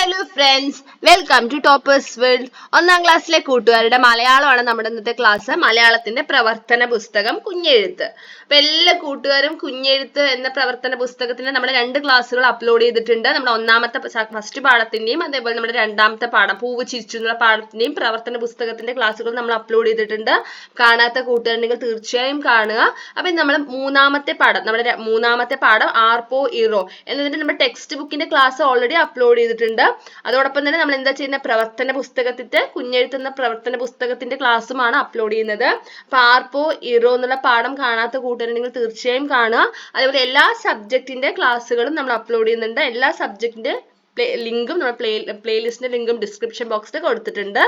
Hello friends welcome to toppers world ഒന്നാം ക്ലാസ്സിലെ കൂട്ടുകാരുടെ മലയാളമാണ് നമ്മുടെ ഇന്നത്തെ ക്ലാസ് മലയാളത്തിന്റെ പ്രവർത്തന പുസ്തകം കുഞ്ഞെഴുത്ത്. അപ്പൊ എല്ലാ കൂട്ടുകാരും കുഞ്ഞെഴുത്ത് എന്ന പ്രവർത്തന പുസ്തകത്തിന്റെ നമ്മൾ രണ്ട് ക്ലാസ്സുകൾ അപ്ലോഡ് ചെയ്തിട്ടുണ്ട്. നമ്മുടെ ഒന്നാമത്തെ ഫസ്റ്റ് പാഠത്തിന്റെയും അതേപോലെ നമ്മുടെ രണ്ടാമത്തെ പാഠം പൂവ് ചിരിച്ചു എന്നുള്ള പാഠത്തിന്റെയും പ്രവർത്തന പുസ്തകത്തിന്റെ ക്ലാസ്സുകൾ നമ്മൾ അപ്ലോഡ് ചെയ്തിട്ടുണ്ട്. കാണാത്ത കൂട്ടുകാരുണ്ടെങ്കിൽ തീർച്ചയായും കാണുക. അപ്പൊ നമ്മൾ മൂന്നാമത്തെ പാഠം നമ്മുടെ മൂന്നാമത്തെ പാഠം ആർപോ ഇറോ എന്നതിന്റെ നമ്മുടെ ടെക്സ്റ്റ് ബുക്കിന്റെ ക്ലാസ് ഓൾറെഡി അപ്ലോഡ് ചെയ്തിട്ടുണ്ട്. അതോടൊപ്പം തന്നെ നമ്മൾ എന്താ ചെയ്യുന്ന? പ്രവർത്തന പുസ്തകത്തിന്റെ കുഞ്ഞെഴുത്തുന്ന പ്രവർത്തന പുസ്തകത്തിന്റെ ക്ലാസ്സുമാണ് അപ്ലോഡ് ചെയ്യുന്നത്. ആർപോ ഇറോ എന്നുള്ള പാഠം കാണാത്ത കൂട്ടുകാരുണ്ടെങ്കിൽ തീർച്ചയായും കാണുക. അതേപോലെ എല്ലാ സബ്ജക്റ്റിന്റെ ക്ലാസ്സുകളും നമ്മൾ അപ്ലോഡ് ചെയ്യുന്നുണ്ട്. എല്ലാ സബ്ജക്റ്റിന്റെ ലിങ്കും നമ്മുടെ പ്ലേ പ്ലേലിസ്റ്റിന്റെ ലിങ്കും ഡിസ്ക്രിപ്ഷൻ ബോക്സിൽ കൊടുത്തിട്ടുണ്ട്.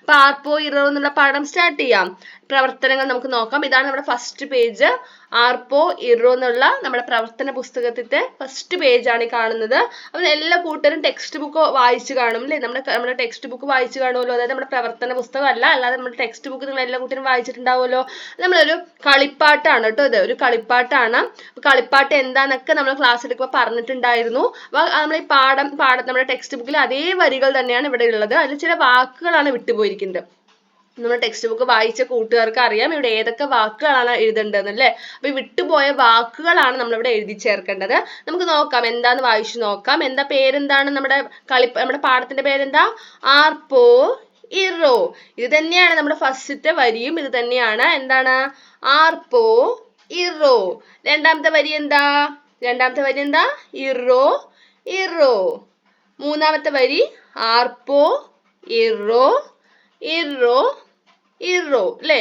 അപ്പൊ ആർപോ ഇറോ എന്നുള്ള പാഠം സ്റ്റാർട്ട് ചെയ്യാം. പ്രവർത്തനങ്ങൾ നമുക്ക് നോക്കാം. ഇതാണ് നമ്മുടെ ഫസ്റ്റ് പേജ് ആർപോ ഇറോ എന്നുള്ള നമ്മുടെ പ്രവർത്തന പുസ്തകത്തിന്റെ ഫസ്റ്റ് പേജ് ആണ് ഈ കാണുന്നത്. അപ്പൊ എല്ലാ കൂട്ടരും ടെക്സ്റ്റ് ബുക്ക് വായിച്ചു കാണും അല്ലേ? നമ്മുടെ നമ്മുടെ ടെക്സ്റ്റ് ബുക്ക് വായിച്ചു കാണുമല്ലോ? അതായത് നമ്മുടെ പ്രവർത്തന പുസ്തകം അല്ല അല്ലാതെ നമ്മുടെ ടെക്സ്റ്റ് ബുക്ക് നിങ്ങൾ എല്ലാ കൂട്ടരും വായിച്ചിട്ടുണ്ടാവുമല്ലോ? നമ്മളൊരു കളിപ്പാട്ടാണ് കേട്ടോ ഇത്. ഒരു കളിപ്പാട്ടാണ്. കളിപ്പാട്ട് എന്താന്നൊക്കെ നമ്മൾ ക്ലാസ് എടുക്കുമ്പോൾ പറഞ്ഞിട്ടുണ്ടായിരുന്നു. അപ്പൊ നമ്മൾ ഈ പാഠം പാഠം നമ്മുടെ ടെക്സ്റ്റ് ബുക്കിൽ അതേ വരികൾ തന്നെയാണ് ഇവിടെ ഉള്ളത്. അതിൽ ചില വാക്കുകളാണ് വിട്ടുപോയിരിക്കുന്നത്. നമ്മുടെ ടെക്സ്റ്റ് ബുക്ക് വായിച്ച കൂട്ടുകാർക്ക് അറിയാം ഇവിടെ ഏതൊക്കെ വാക്കുകളാണ് എഴുതേണ്ടതെന്ന് അല്ലേ? അപ്പൊ വിട്ടുപോയ വാക്കുകളാണ് നമ്മൾ ഇവിടെ എഴുതി ചേർക്കേണ്ടത്. നമുക്ക് നോക്കാം എന്താന്ന് വായിച്ചു നോക്കാം. എന്താ പേരെന്താണ് നമ്മുടെ കളി നമ്മുടെ പാഠത്തിന്റെ പേരെന്താ? ആർപ്പോ ഇറോ. ഇത് തന്നെയാണ് നമ്മുടെ ഫസ്റ്റത്തെ വരിയും ഇത് തന്നെയാണ് എന്താണ്? ആർപ്പോ ഇറോ. രണ്ടാമത്തെ വരി എന്താ? രണ്ടാമത്തെ വരി എന്താ? ഇറോ ഇറോ. മൂന്നാമത്തെ വരി ആർപ്പോ ഇറോ ഇറോ ഇറോ അല്ലേ?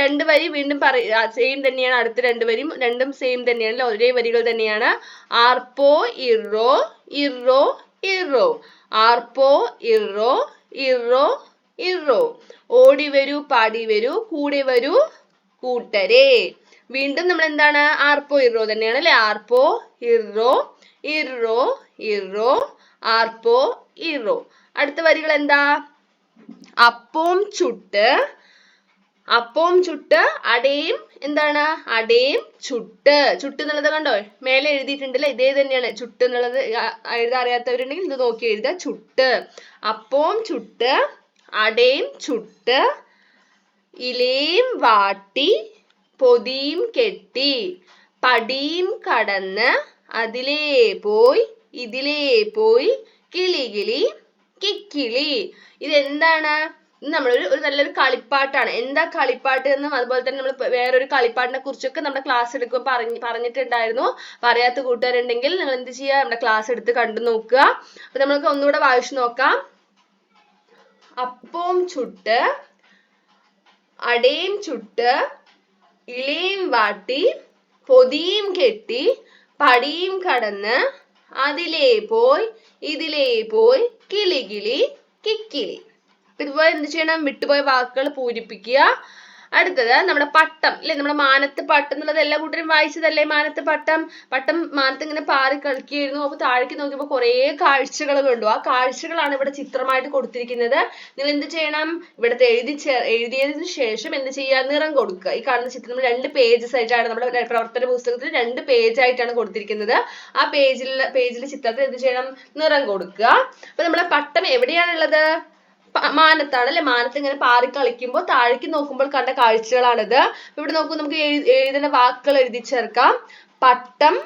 രണ്ട് വരി വീണ്ടും പറ സെയിം തന്നെയാണ് അടുത്ത രണ്ട് വരിയും രണ്ടും സെയിം തന്നെയാണ് അല്ലേ? ഒരേ വരികൾ തന്നെയാണ്. ആർപ്പോ ഇറോ ഇറോ ഇറോ. ആർപ്പോ ഇറോ ഇറോ ഇറോ. ഓടി വരൂ പാടി വരൂ കൂടെ വരൂ കൂട്ടരേ. വീണ്ടും നമ്മൾ എന്താണ്? ആർപ്പോ ഇറോ തന്നെയാണ് അല്ലെ? ആർപ്പോ ഇറോ ഇറോ ഇറോ ആർപ്പോ ഇറോ അടുത്ത വരികൾ എന്താ? അപ്പവും ചുട്ട് അപ്പവും ചുട്ട് അടയും എന്താണ്? അടയും ചുട്ട്. ചുട്ട് എന്നുള്ളത് കണ്ടോ? മേലെ എഴുതിയിട്ടുണ്ട് എഴുതിയിട്ടുണ്ടല്ലേ? ഇതേ തന്നെയാണ്. ചുട്ട് എന്നുള്ളത് എഴുതാൻ അറിയാത്തവരുണ്ടെങ്കിൽ ഇത് നോക്കി എഴുതുക. ചുട്ട്. അപ്പവും ചുട്ട് അടയും ചുട്ട് ഇലയും വാട്ടി പൊതിയും കെട്ടി പടിയും കടന്ന് അതിലേ പോയി ഇതിലേ പോയി കിളി കിളി കിക്കിളി. ഇതെന്താണ്? ഇത് നമ്മളൊരു ഒരു നല്ലൊരു കളിപ്പാട്ടാണ്. എന്താ കളിപ്പാട്ട് എന്നും അതുപോലെ തന്നെ നമ്മൾ വേറൊരു കളിപ്പാട്ടിനെ കുറിച്ചൊക്കെ നമ്മുടെ ക്ലാസ് എടുക്കുമ്പോൾ പറഞ്ഞ് പറഞ്ഞിട്ടുണ്ടായിരുന്നു. പറയാത്ത കൂട്ടുകാരുണ്ടെങ്കിൽ നിങ്ങൾ എന്ത് ചെയ്യുക നമ്മുടെ ക്ലാസ് എടുത്ത് കണ്ടു നോക്കുക. അപ്പൊ നമ്മൾക്ക് ഒന്നുകൂടെ വായിച്ചു നോക്കാം. അപ്പവും ചുട്ട് അടയും ചുട്ട് ഇലയും വാട്ടി പൊതിയും കെട്ടി പടിയും കടന്ന് അതിലേ പോയി ഇതിലേ പോയി കിളികിളി അപ്പൊ ഇതുപോലെ എന്ത് ചെയ്യണം? വിട്ടുപോയ വാക്കുകൾ പൂരിപ്പിക്കുക. അടുത്തത് നമ്മുടെ പട്ടം അല്ലെ നമ്മുടെ മാനത്ത് പട്ടം എന്നുള്ളത് എല്ലാ കൂട്ടരും വായിച്ചതല്ലേ? മാനത്ത് പട്ടം. പട്ടം മാനത്ത് ഇങ്ങനെ പാറി കളിക്കുകയായിരുന്നു. അപ്പൊ താഴേക്ക് നോക്കിയപ്പോൾ കുറേ കാഴ്ചകൾ കണ്ടു. ആ കാഴ്ചകളാണ് ഇവിടെ ചിത്രമായിട്ട് കൊടുത്തിരിക്കുന്നത്. നിങ്ങൾ എന്ത് ചെയ്യണം? ഇവിടുത്തെ എഴുതി എഴുതിയതിന് ശേഷം എന്ത് ചെയ്യുക? നിറം കൊടുക്കുക. ഈ കാണുന്ന ചിത്രം രണ്ട് പേജസ് ആയിട്ടാണ് നമ്മുടെ പ്രവർത്തന പുസ്തകത്തിൽ രണ്ട് പേജ് ആയിട്ടാണ് കൊടുത്തിരിക്കുന്നത്. ആ പേജിൽ പേജിലെ ചിത്രത്തിൽ എന്ത് ചെയ്യണം? നിറം കൊടുക്കുക. അപ്പൊ നമ്മുടെ പട്ടം എവിടെയാണുള്ളത്? മാനത്താണ് അല്ലെ മാനത്ത് ഇങ്ങനെ പാറി കളിക്കുമ്പോൾ താഴേക്ക് നോക്കുമ്പോൾ കണ്ട കാഴ്ചകളാണിത്. ഇവിടെ നോക്കൂ നമുക്ക് എഴുതേണ്ട വാക്കുകൾ എഴുതി ചേർക്കാം. പട്ടം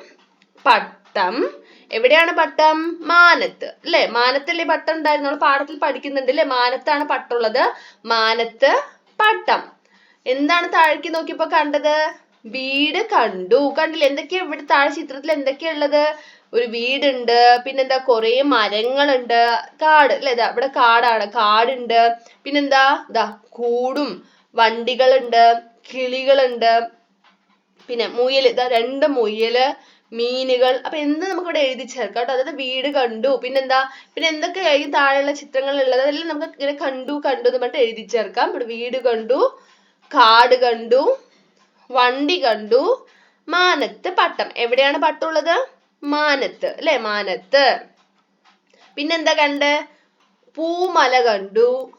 പട്ടം. എവിടെയാണ് പട്ടം? മാനത്ത്. അല്ലെ? മാനത്തല്ലേ പട്ടം ഉണ്ടായിരുന്നു നമ്മൾ പാഠത്തിൽ പഠിക്കുന്നുണ്ട് അല്ലെ? മാനത്താണ് പട്ടുള്ളത് മാനത്ത് പട്ടം. എന്താണ് താഴേക്ക് നോക്കിയപ്പോ കണ്ടത്? വീട് കണ്ടു. കണ്ടില്ലേ? എന്തൊക്കെയാ ഇവിടെ താഴെ ചിത്രത്തിൽ എന്തൊക്കെയാ ഉള്ളത്? ഒരു വീടുണ്ട് പിന്നെന്താ കുറേ മരങ്ങളുണ്ട് കാട് അല്ലെ? ഇതാ ഇവിടെ കാടാണ് കാടുണ്ട് പിന്നെന്താ? ഇതാ കൂടും വണ്ടികളുണ്ട് കിളികളുണ്ട് പിന്നെ മുയൽ ഇതാ രണ്ട് മുയൽ മീനുകൾ അപ്പൊ എന്ത് നമുക്ക് ഇവിടെ എഴുതി ചേർക്കാം കേട്ടോ? അതായത് വീട് കണ്ടു പിന്നെന്താ? പിന്നെ എന്തൊക്കെ ഈ താഴെയുള്ള ചിത്രങ്ങൾ ഉള്ളത് അതെല്ലാം നമുക്ക് ഇങ്ങനെ കണ്ടു കണ്ടു എന്ന് പറഞ്ഞിട്ട് എഴുതി ചേർക്കാം. ഇവിടെ വീട് കണ്ടു കാട് കണ്ടു വണ്ടി കണ്ടു മാനത്ത് പട്ടം. എവിടെയാണ് പട്ടമുള്ളത് മാനത്ത് അല്ലെ? മാനത്ത്. പിന്നെന്താ കണ്ട്? പൂമല കണ്ടു.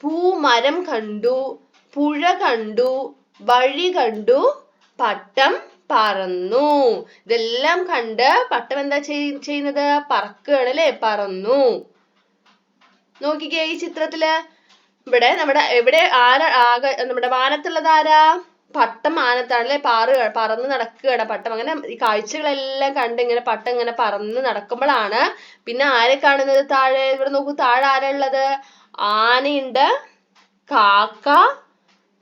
പൂമരം കണ്ടു. പുഴ കണ്ടു. വഴി കണ്ടു. പട്ടം പറന്നു. ഇതെല്ലാം കണ്ട് പട്ടം എന്താ ചെയ്യുന്നത്? പറക്കുകയാണ് അല്ലെ? പറന്നു. നോക്കിക്കേ ഈ ചിത്രത്തിൽ. ഇവിടെ നമ്മുടെ എവിടെ ആരാ ആകെ നമ്മുടെ വാനത്തുള്ളത് ആരാ? പട്ടം മാനത്താണല്ലേ പാറ് പറന്ന് നടക്കുകയാണ് പട്ടം. അങ്ങനെ ഈ കാഴ്ചകളെല്ലാം കണ്ട് ഇങ്ങനെ പട്ടം ഇങ്ങനെ പറന്ന് നടക്കുമ്പോഴാണ് പിന്നെ ആരെ കാണുന്നത് താഴെ? ഇവിടെ നോക്കൂ താഴെ ആരാ ഉള്ളത്? ആനയുണ്ട് കാക്ക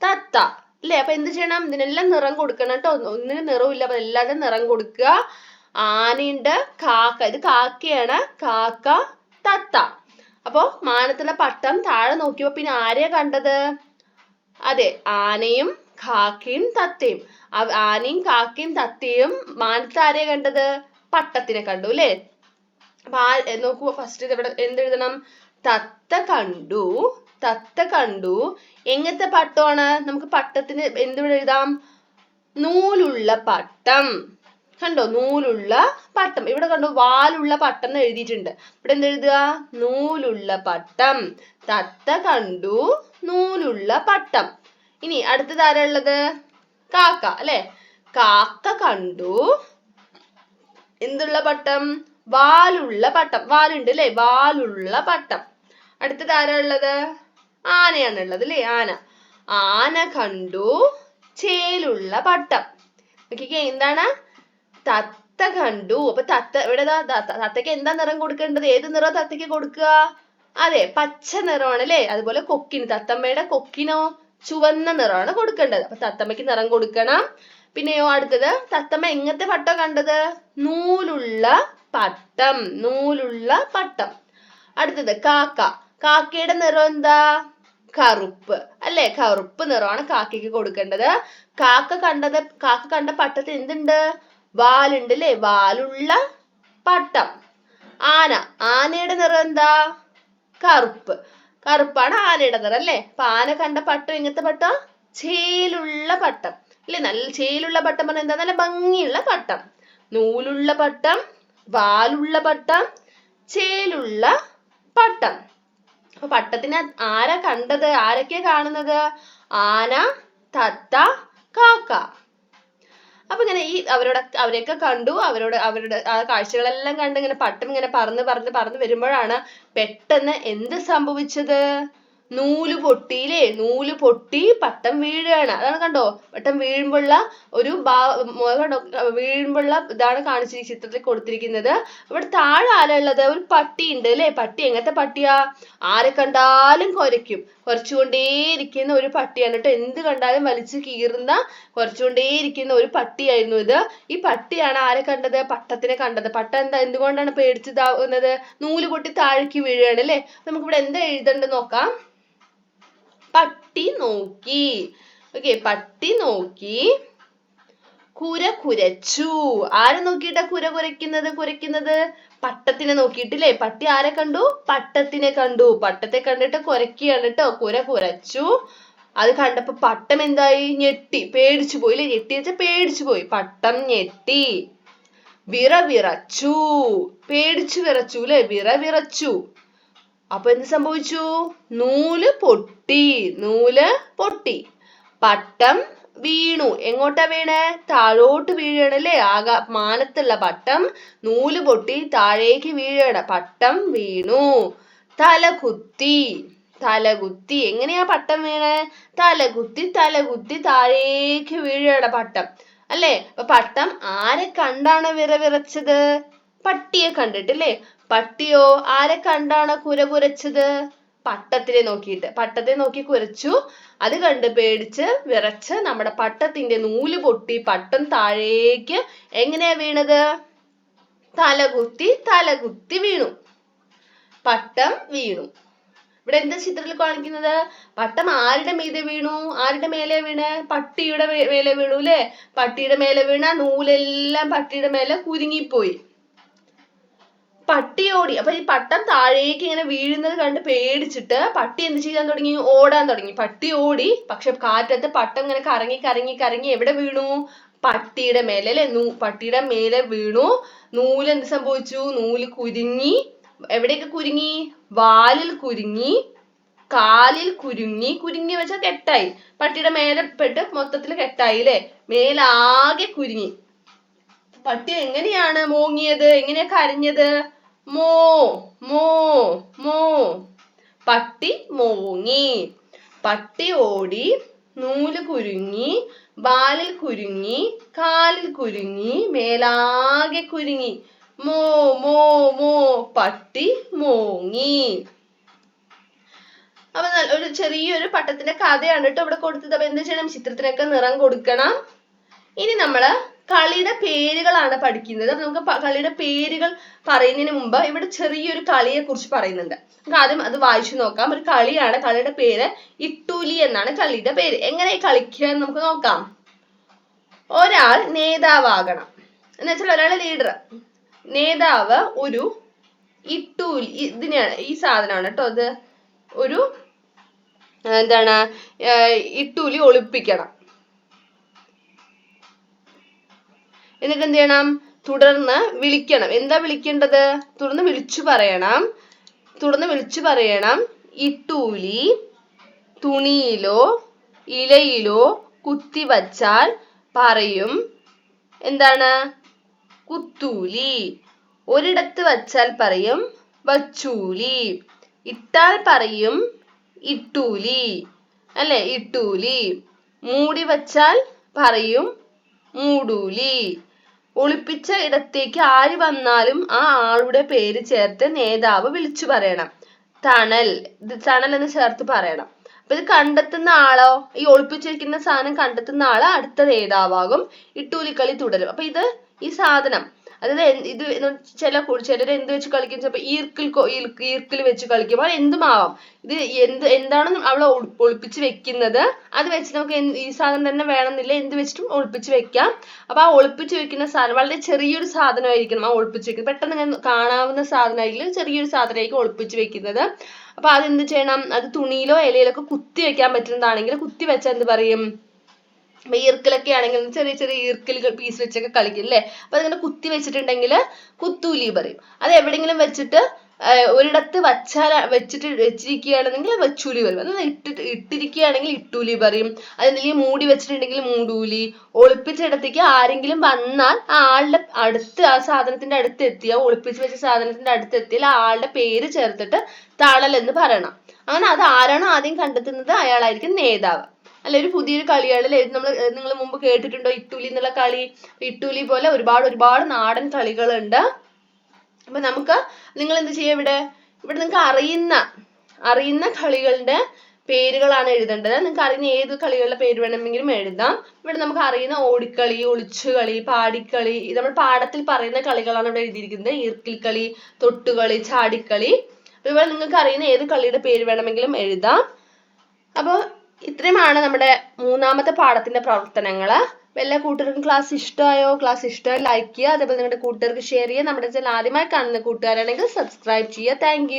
തത്ത. അല്ലേ? അപ്പൊ എന്ത് ചെയ്യണം? ഇതിനെല്ലാം നിറം കൊടുക്കണം കേട്ടോ. ഒന്നിനും നിറമില്ല അപ്പൊ എല്ലാത്തിനും നിറം കൊടുക്കുക. ആനയുണ്ട് കാക്ക. ഇത് കാക്കയാണ്. കാക്ക തത്ത. അപ്പോ മാനത്തുള്ള പട്ടം താഴെ നോക്കിയപ്പോ പിന്നെ ആരെയാ കണ്ടത്? അതെ ആനയും കാക്കയും തത്തയും. ആനയും കാക്കയും തത്തയും മാനത്ത് ആരെയാ കണ്ടത്? പട്ടത്തിനെ കണ്ടു അല്ലേ? ആ നോക്കൂ ഫസ്റ്റ് ഇവിടെ എന്തെഴുതണം? തത്ത കണ്ടു തത്ത കണ്ടു. എങ്ങനത്തെ പട്ടമാണ്? നമുക്ക് പട്ടത്തിന് എന്തിവിടെ എഴുതാം? നൂലുള്ള പട്ടം. കണ്ടോ? നൂലുള്ള പട്ടം. ഇവിടെ കണ്ടോ? വാലുള്ള പട്ടം എന്ന് എഴുതിയിട്ടുണ്ട്. ഇവിടെ എന്തെഴുതുക? നൂലുള്ള പട്ടം. തത്ത കണ്ടു നൂലുള്ള പട്ടം. ഇനി അടുത്തത് ആരാ ഉള്ളത് കാക്ക അല്ലെ? കാക്ക കണ്ടു. എന്തുള്ള പട്ടം? വാലുള്ള പട്ടം. വാലുണ്ട് അല്ലെ? വാലുള്ള പട്ടം. അടുത്തത് ആരാ ഉള്ളത് ആനയാണ് ഉള്ളത് അല്ലെ? ആന. ആന കണ്ടു. ചേലുള്ള പട്ടം. നോക്കിക്കേ എന്താണ്? തത്ത കണ്ടു. അപ്പൊ തത്ത ഇവിടെ തത്തയ്ക്ക് എന്താ നിറം കൊടുക്കേണ്ടത്? ഏത് നിറം തത്തയ്ക്ക് കൊടുക്കുക? അതെ പച്ച നിറമാണ് അല്ലേ? അതുപോലെ കൊക്കിന് തത്തമ്മയുടെ കൊക്കിനോ ചുവന്ന നിറമാണ് കൊടുക്കേണ്ടത്. അപ്പൊ തത്തമ്മയ്ക്ക് നിറം കൊടുക്കണം. പിന്നെയോ അടുത്തത് തത്തമ്മ എങ്ങനത്തെ പട്ടം കണ്ടത്? നൂലുള്ള പട്ടം നൂലുള്ള പട്ടം. അടുത്തത് കാക്ക. കാക്കയുടെ നിറം എന്താ? കറുപ്പ്. അല്ലെ? കറുപ്പ് നിറമാണ് കാക്കയ്ക്ക് കൊടുക്കേണ്ടത്. കാക്ക കണ്ടത് കാക്ക കണ്ട പട്ടത്തിൽ എന്തുണ്ട്? വാലുണ്ട് അല്ലെ? വാലുള്ള പട്ടം. ആന. ആനയുടെ നിറം എന്താ? കറുപ്പ്. കറുപ്പാണ് ആനയുടെ നിറം അല്ലേ? അപ്പൊ ആന കണ്ട പട്ടം എങ്ങനത്തെ പട്ടം? ചേലുള്ള പട്ടം. അല്ലെ? നല്ല ചേലുള്ള പട്ടം പറഞ്ഞാൽ എന്താ? നല്ല ഭംഗിയുള്ള പട്ടം. നൂലുള്ള പട്ടം വാലുള്ള പട്ടം ചേലുള്ള പട്ടം. അപ്പൊ പട്ടത്തിനെ ആരാ കണ്ടത്? ആരൊക്കെയാ കാണുന്നത്? ആന തത്ത കാക്ക. അപ്പൊ ഇങ്ങനെ ഈ അവരോട് അവരെയൊക്കെ കണ്ടു. അവരോട് അവരുടെ ആ കാഴ്ചകളെല്ലാം കണ്ട് ഇങ്ങനെ പട്ടം ഇങ്ങനെ പറന്ന് പറന്ന് പറന്ന് വരുമ്പോഴാണ് പെട്ടെന്ന് എന്ത് സംഭവിച്ചത്? നൂൽ പൊട്ടിയില്ലേ? നൂൽ പൊട്ടി പട്ടം വീഴുകയാണ്. അതാണ് കണ്ടോ? പട്ടം വീഴുമ്പോഴുള്ള ഒരു കണ്ടോ? വീഴുമ്പോഴുള്ള ഇതാണ് കാണിച്ചിരിക്കുന്നത് ചിത്രത്തിൽ കൊടുത്തിരിക്കുന്നത്. ഇവിടെ താഴെ ആരാ ഉള്ളത്? ഒരു പട്ടി ഉണ്ട് അല്ലേ? പട്ടി എങ്ങനത്തെ പട്ടിയാ? ആരെ കണ്ടാലും കുരയ്ക്കും. കുറച്ചുകൊണ്ടേയിരിക്കുന്ന ഒരു പട്ടിയാണ് കേട്ടോ. എന്ത് കണ്ടാലും വലിച്ചു കീറുന്ന കുറച്ചുകൊണ്ടേയിരിക്കുന്ന ഒരു പട്ടിയായിരുന്നു ഇത്. ഈ പട്ടിയാണ് ആരെ കണ്ടത്? പട്ടത്തിനെ കണ്ടത്. പട്ടം എന്താ? എന്തുകൊണ്ടാണ് പേടിച്ചതാവുന്നത് നൂൽ പൊട്ടി താഴേക്ക് വീഴുകയാണ് അല്ലേ? നമുക്ക് ഇവിടെ എന്താ എഴുതേണ്ടത് നോക്കാം. പട്ടി നോക്കി. ഓക്കെ പട്ടി നോക്കി. കുര കുരച്ചു. ആരെ നോക്കിയിട്ടാ കുര കുരയ്ക്കുന്നത് കുരയ്ക്കുന്നത്? പട്ടത്തിനെ നോക്കിയിട്ടില്ലേ? പട്ടി ആരെ കണ്ടു? പട്ടത്തിനെ കണ്ടു. പട്ടത്തെ കണ്ടിട്ട് കുരയ്ക്കുകയാണ് കേട്ടോ കുര കുരച്ചു. അത് കണ്ടപ്പോ പട്ടം എന്തായി? ഞെട്ടി. പേടിച്ചു പോയി അല്ലേ ഞെട്ടി വെച്ചാൽ പേടിച്ചു പോയി. പട്ടം ഞെട്ടി. വിറ വിറച്ചു. പേടിച്ചു വിറച്ചു അല്ലേ വിറ വിറച്ചു. അപ്പൊ എന്ത് സംഭവിച്ചു? നൂൽ പൊട്ടി നൂൽ പൊട്ടി. പട്ടം വീണു. എങ്ങോട്ടാ വീണേ? താഴോട്ട് വീഴുകയാണ് അല്ലേ? ആകാ മാനത്തുള്ള പട്ടം നൂൽ പൊട്ടി താഴേക്ക് വീഴുകയാണ് പട്ടം വീണു. തലകുത്തി തലകുത്തി. എങ്ങനെയാ പട്ടം വീണേ? തലകുത്തി തലകുത്തി താഴേക്ക് വീഴുകയാണ് പട്ടം. അല്ലേ? അപ്പൊ പട്ടം ആരെ കണ്ടാണ് വിറവിറച്ചത്? പട്ടിയെ കണ്ടിട്ടില്ലേ പട്ടിയോ? ആരെ കണ്ടാണ് കുര കുരച്ചത്? പട്ടത്തിനെ നോക്കിയിട്ട്. പട്ടത്തെ നോക്കി കുരച്ചു. അത് കണ്ട് പേടിച്ച് വിറച്ച് നമ്മുടെ പട്ടത്തിന്റെ നൂൽ പൊട്ടി പട്ടം താഴേക്ക് എങ്ങനെയാ വീണത്? തലകുത്തി തലകുത്തി വീണു. പട്ടം വീണു. ഇവിടെ എന്താ ചിത്രത്തിൽ കാണിക്കുന്നത്? പട്ടം ആരുടെ മീതെ വീണു? ആരുടെ മേലെ വീണ്? പട്ടിയുടെ മേലെ വീണു അല്ലേ? പട്ടിയുടെ മേലെ വീണ നൂലെല്ലാം പട്ടിയുടെ മേലെ കുരുങ്ങിപ്പോയി. പട്ടി ഓടി അപ്പൊ ഈ പട്ടം താഴേക്ക് ഇങ്ങനെ വീഴുന്നത് കണ്ട് പേടിച്ചിട്ട് പട്ടി എന്ത് ചെയ്യാൻ തുടങ്ങി? ഓടാൻ തുടങ്ങി. പട്ടി ഓടി പക്ഷെ കാറ്റത്ത് പട്ടം ഇങ്ങനെ കറങ്ങി കറങ്ങി കറങ്ങി എവിടെ വീണു? പട്ടിയുടെ മേലെ അല്ലെ? നൂ പട്ടിയുടെ മേലെ വീണു. നൂൽ എന്ത് സംഭവിച്ചു? നൂൽ കുരുങ്ങി. എവിടെയൊക്കെ കുരുങ്ങി? വാലിൽ കുരുങ്ങി. കാലിൽ കുരുങ്ങി. കുരുങ്ങി വെച്ചാൽ കെട്ടായി. പട്ടിയുടെ മേലെ പെട്ട് മൊത്തത്തിൽ കെട്ടായി അല്ലെ? മേലാകെ കുരുങ്ങി. പട്ടി എങ്ങനെയാണ് മോങ്ങിയത്? എങ്ങനെയാ കരഞ്ഞത്? മോ മോ മോ. പട്ടി മൂങ്ങി. പട്ടി ഓടി നൂൽ കുരുങ്ങി ബാലിൽ കുരുങ്ങി കാലിൽ കുരുങ്ങി മേലാകെ കുരുങ്ങി. മോ മോ മോ. പട്ടി മൂങ്ങി. അപ്പൊ ഒരു ചെറിയൊരു പട്ടത്തിന്റെ കഥയാണ് കേട്ടോ ഇവിടെ കൊടുത്തത്. അപ്പൊ എന്ത് ചെയ്യണം? ചിത്രത്തിനൊക്കെ നിറം കൊടുക്കണം. ഇനി നമ്മൾ കളിയുടെ പേരുകളാണ് പഠിക്കുന്നത്. അപ്പൊ നമുക്ക് കളിയുടെ പേരുകൾ പറയുന്നതിന് മുമ്പ് ഇവിടെ ചെറിയൊരു കളിയെ കുറിച്ച് പറയുന്നുണ്ട്. നമുക്ക് ആദ്യം അത് വായിച്ചു നോക്കാം. ഒരു കളിയാണ് കളിയുടെ പേര് ഇട്ടൂലി എന്നാണ് കളിയുടെ പേര്. എങ്ങനെ കളിക്കുക എന്ന് നമുക്ക് നോക്കാം. ഒരാൾ നേതാവാകണം. എന്ന് വെച്ചാൽ ഒരാളെ ലീഡർ നേതാവ് ഒരു ഇട്ടൂലി ഇതിനെയാണ് ഈ സാധനമാണ് കേട്ടോ അത് ഒരു എന്താണ് ഇട്ടൂലി ഒളിപ്പിക്കണം. എന്നിട്ട് എന്ത് ചെയ്യണം തുടർന്ന് വിളിക്കണം. എന്താ വിളിക്കേണ്ടത്? തുടർന്ന് വിളിച്ചു പറയണം. തുടർന്ന് വിളിച്ചു പറയണം. ഇട്ടൂലി തുണിയിലോ ഇലയിലോ കുത്തി വച്ചാൽ പറയും എന്താണ്? കുത്തൂലി. ഒരിടത്ത് വച്ചാൽ പറയും വച്ചൂലി. ഇട്ടാൽ പറയും ഇട്ടൂലി. അല്ലെ? ഇട്ടൂലി. മൂടി വച്ചാൽ പറയും മൂടൂലി. ഒളിപ്പിച്ച ഇടത്തേക്ക് ആര് വന്നാലും ആ ആളുടെ പേര് ചേർത്ത് നേതാവ് വിളിച്ചു പറയണം. തണൽ തണൽ എന്ന് ചേർത്ത് പറയണം. അപ്പൊ ഇത് കണ്ടെത്തുന്ന ആളോ? ഈ ഒളിപ്പിച്ചിരിക്കുന്ന സാധനം കണ്ടെത്തുന്ന ആൾ അടുത്ത നേതാവാകും. ഇട്ടൂലിക്കളി തുടരും. അപ്പൊ ഇത് ഈ സാധനം അതായത് ഇത് ചില ചിലർ എന്ത് വെച്ച് കളിക്കും? ചിലപ്പോ ഈർക്കിൽ ഈർക്കിൽ വെച്ച് കളിക്കും. അത് എന്തുമാവാം? ഇത് എന്ത് എന്താണ് അവളെ ഒളി- ഒളിപ്പിച്ച് വെക്കുന്നത്. അത് വെച്ച് നമുക്ക് ഈ സാധനം തന്നെ വേണമെന്നില്ല. എന്ത് വെച്ചിട്ടും ഒളിപ്പിച്ച് വെക്കാം. അപ്പൊ ആ ഒളിപ്പിച്ച് വെക്കുന്ന സാധനം വളരെ ചെറിയൊരു സാധനമായിരിക്കണം ആ ഒളിപ്പിച്ച് വെക്കുന്നത്. പെട്ടെന്ന് ഇങ്ങനെ കാണാവുന്ന സാധനമായിരിക്കും ചെറിയൊരു സാധനമായിരിക്കും ഒളിപ്പിച്ച് വെക്കുന്നത്. അപ്പൊ അതെന്ത് ചെയ്യണം? അത് തുണിയിലോ ഇലയിലോ ഒക്കെ കുത്തി വെക്കാൻ പറ്റുന്നതാണെങ്കിൽ കുത്തി വെച്ചാൽ എന്ത് പറയും? ഈർക്കിലൊക്കെ ആണെങ്കിൽ ചെറിയ ചെറിയ ഈർക്കിലുകൾ പീസ് വെച്ചൊക്കെ കളിക്കും അല്ലേ അപ്പൊ അതിങ്ങനെ കുത്തി വെച്ചിട്ടുണ്ടെങ്കിൽ കുത്തൂലി പറയും. അത് എവിടെയെങ്കിലും വെച്ചിട്ട് ഒരിടത്ത് വച്ചാൽ വെച്ചിട്ട് വെച്ചിരിക്കുകയാണെങ്കിൽ വെച്ചൂലി പറയും. അത് ഇട്ടിട്ട് ഇട്ടിരിക്കുകയാണെങ്കിൽ ഇട്ടൂലി പറയും. അതെന്തെങ്കിലും മൂടി വെച്ചിട്ടുണ്ടെങ്കിൽ മൂടൂലി. ഒളിപ്പിച്ചിടത്തേക്ക് ആരെങ്കിലും വന്നാൽ ആ ആളുടെ അടുത്ത് ആ സാധനത്തിന്റെ അടുത്ത് എത്തിയ ഒളിപ്പിച്ച് വെച്ച സാധനത്തിന്റെ അടുത്ത് എത്തിയാൽ ആ ആളുടെ പേര് ചേർത്തിട്ട് തണൽ എന്ന് പറയണം. അങ്ങനെ അത് ആരാണോ ആദ്യം കണ്ടെത്തുന്നത്? അയാളായിരിക്കും നേതാവ്. അല്ല ഒരു പുതിയൊരു കളിയാണ് അല്ലെ നമ്മൾ നിങ്ങൾ മുമ്പ് കേട്ടിട്ടുണ്ടോ ഇട്ടൂലി എന്നുള്ള കളി? ഇട്ടൂലി പോലെ ഒരുപാട് ഒരുപാട് നാടൻ കളികളുണ്ട്. അപ്പൊ നമുക്ക് നിങ്ങൾ എന്ത് ചെയ്യുക ഇവിടെ? ഇവിടെ നിങ്ങൾക്ക് അറിയുന്ന അറിയുന്ന കളികളുടെ പേരുകളാണ് എഴുതേണ്ടത്. നിങ്ങൾക്ക് അറിയുന്ന ഏത് കളികളുടെ പേര് വേണമെങ്കിലും എഴുതാം. ഇവിടെ നമുക്ക് അറിയുന്ന ഓടിക്കളി ഒളിച്ചുകളി പാടിക്കളി നമ്മൾ പാടത്തിൽ പറയുന്ന കളികളാണ് ഇവിടെ എഴുതിയിരിക്കുന്നത്. ഈർക്കിൽ കളി തൊട്ടുകളി ചാടിക്കളി. ഇവിടെ നിങ്ങൾക്ക് അറിയുന്ന ഏത് കളിയുടെ പേര് വേണമെങ്കിലും എഴുതാം. അപ്പോൾ ഇത്രയുമാണ് നമ്മുടെ മൂന്നാമത്തെ പാഠത്തിന്റെ പ്രവർത്തനങ്ങൾ എല്ലാ കൂട്ടുകാർക്കും ക്ലാസ് ഇഷ്ടമായോ? ക്ലാസ് ഇഷ്ടമായി ലൈക്ക് ചെയ്യുക. അതേപോലെ നിങ്ങളുടെ കൂട്ടുകാർക്ക് ഷെയർ ചെയ്യുക. നമ്മുടെ ചാനൽ ആദ്യമായി കാണുന്ന കൂട്ടുകാരാണെങ്കിൽ സബ്സ്ക്രൈബ് ചെയ്യുക. താങ്ക്